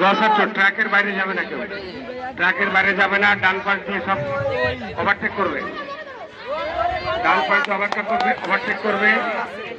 গসাচ্ছ ট্র্যাকের বাইরে যাবে না কেউ। ট্র্যাকের বাইরে যাবে না, ডান পাশ দিয়ে সব ওভারটেক করবে। ডান পাশ দিয়ে ওভারটেক করবে ওভারটেক করবে।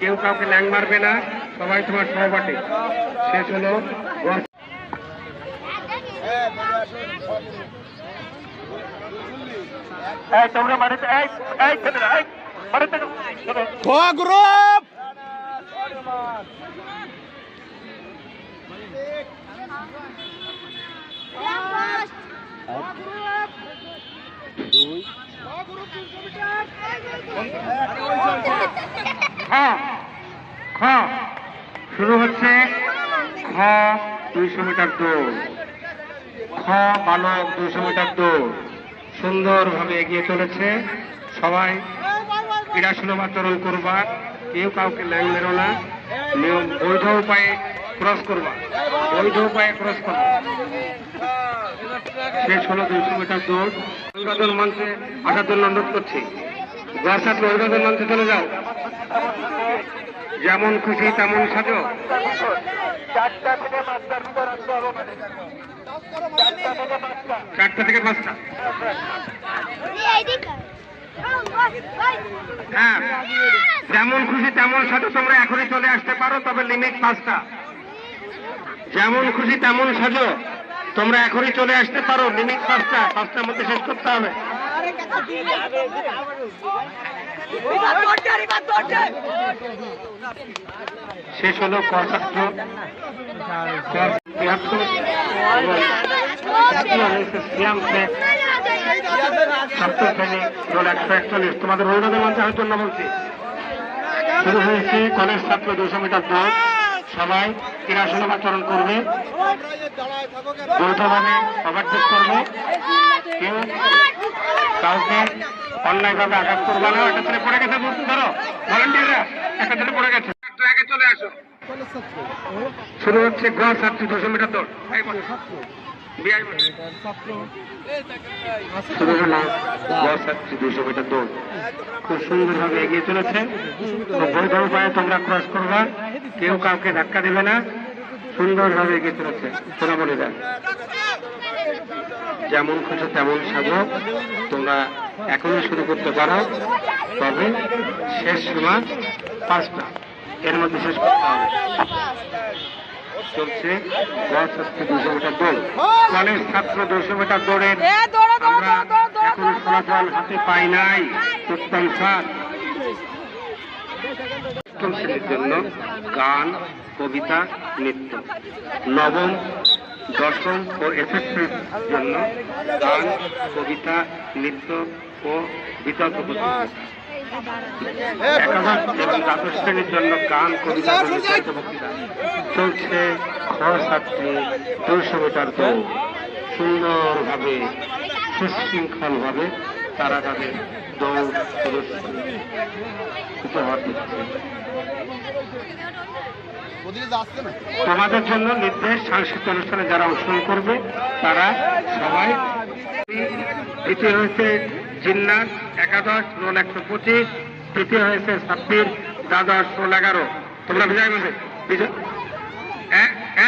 কেউ কাউকে ল্যাং মারবে না, সবাই তোমার সহপাঠী। শেষ হলো তোমরা বাড়িতে খ খ শুরু হচ্ছে খ দুইশো মিটার দৌড়। খ বালক দুইশো মিটার দৌড়। সুন্দরভাবে এগিয়ে চলেছে। সবাই ক্রীড়া সুলভ আচরণ করবা কেউ কাউকে ল্যাং মেরো না। নিয়ম বৈধ উপায়ে ক্রস করবা। বৈধ উপায়ে ক্রস করবা। শেষ হলো দুইশো মিটার দৌড়। অভিবাদন মঞ্চে আসার জন্য অনুরোধ করছি। গড়সাত অভিবাদন মঞ্চে চলে যাও। যেমন খুশি তেমন সাজো। চারটা থেকে পাঁচটা। হ্যাঁ যেমন খুশি তেমন সাজো। তোমরা এখনই চলে আসতে পারো তবে লিমিট পাঁচটা। যেমন খুশি তেমন সাজো। তোমরা এখনই চলে আসতে পারো। লিমিট পাঁচটা। পাঁচটার মধ্যে শেষ করতে হবে। শেষ হলো কষাত্র সপ্তম শ্রেণি রোল একচল্লিশ তোমাদের অভিনন্দন জন্য বলছি। শুরু হয়েছে কলেজ ছাত্র দুশো মিটার দৌড় সবাই ক্রীড়া সুলভ আচরণ করবে। বৈধভাবে ওভারটেক করবে। কেউ কাউকে অন্যায়ভাবে আঘাত করবে না। একটা ছেলে পড়ে গেছে বুঝতে ধরো ভলেন্টিয়াররা একটা ছেলে পড়ে গেছে। একটু আগে চলে আসো। শুরু হচ্ছে গ্রাস ছাত্রী দুশো। মিটার দৌড় দুশো মিটার দৌড়। খুব সুন্দরভাবে এগিয়ে চলেছে। বৈধ তোমরা ক্রস করবা। কেউ কাউকে ধাক্কা দেবে না। সুন্দরভাবে এগিয়ে চলেছে সোনামণিরা যেমন খুশি তেমন সাজো। তোমরা এখনই শুরু করতে পারো। তবে শেষ সীমা পাঁচটা। এর মধ্যে শেষ করতে হবে। চলছে গড়ছাত্রী দুশো মিটার দৌড়। কলেজ ছাত্র দুশো মিটার দৌড়ের আমরা এখনও ফলাফল হাতে পাই নাই। উত্তম অষ্টম শ্রেণির জন্য গান কবিতা নৃত্য। নবম দশম ও এসএসসির জন্য গান কবিতা নৃত্য ও বিতর্ক প্রতিযোগিতা চলছে ছাত্রী দুশো মিটার দৌড় সুন্দরভাবে সুশৃঙ্খলভাবে তারা তাদের দৌড় প্রদর্শন তোমাদের জন্য নির্দেশ সাংস্কৃতিক অনুষ্ঠানে যারা অংশগ্রহণ করবে তারা সবাই দ্বিতীয় হয়েছে জিন্নাত একাদশ, রোল একশো পঁচিশ, তৃতীয় হয়েছে ছাব্বিশ, দ্বাদশ, রোল এগারো। তোমরা বিজয় বলবে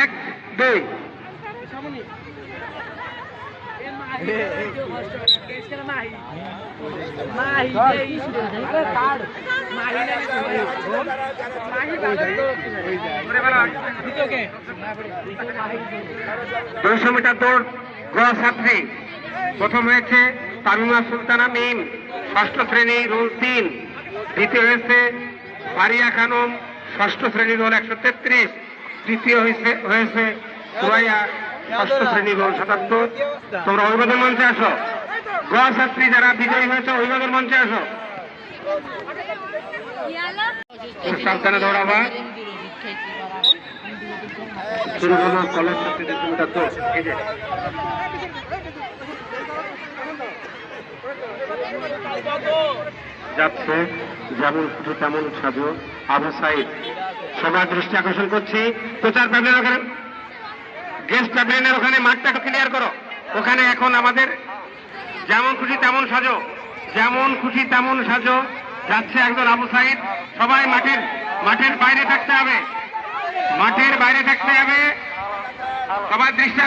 এক- দুই। দুইশো মিটার দৌড় গ ছাত্রী। প্রথম হয়েছে তামিমা সুলতানা মিম, ষষ্ঠ শ্রেণি রোল তিন। দ্বিতীয় হয়েছে ফারিয়া খানম, ষষ্ঠ শ্রেণি রোল একশো তেত্রিশ। তৃতীয় হয়েছে হয়েছে সুরাইয়া, ষষ্ঠ শ্রেণি রোল সাতাত্তর। তোমরা অভিবাদন মঞ্চে আসো। গ ছাত্রী যারা বিজয়ী হয়েছে, অভিবাদন মঞ্চে আসো। সাবধানে দৌড়াবা শুরু হলো কলেজ ছাত্রী দেড়শো মিটার এই যে। যাচ্ছে, যেমন খুশি তেমন সাজু। আবু সাইদ, সবার দৃষ্টি আকর্ষণ করছি। প্রচার প্যাভিলিয়ন ওখানে গেস্ট প্যাভিলিয়নের ওখানে মাঠটা ক্লিয়ার করো। ওখানে এখন আমাদের যেমন খুশি তেমন সাজো। যেমন খুশি তেমন সাজো। যাচ্ছে একজন আবু সাইদ। সবাই মাঠের মাঠের বাইরে থাকতে হবে। মাঠের বাইরে থাকতে হবে। সবার দৃষ্টি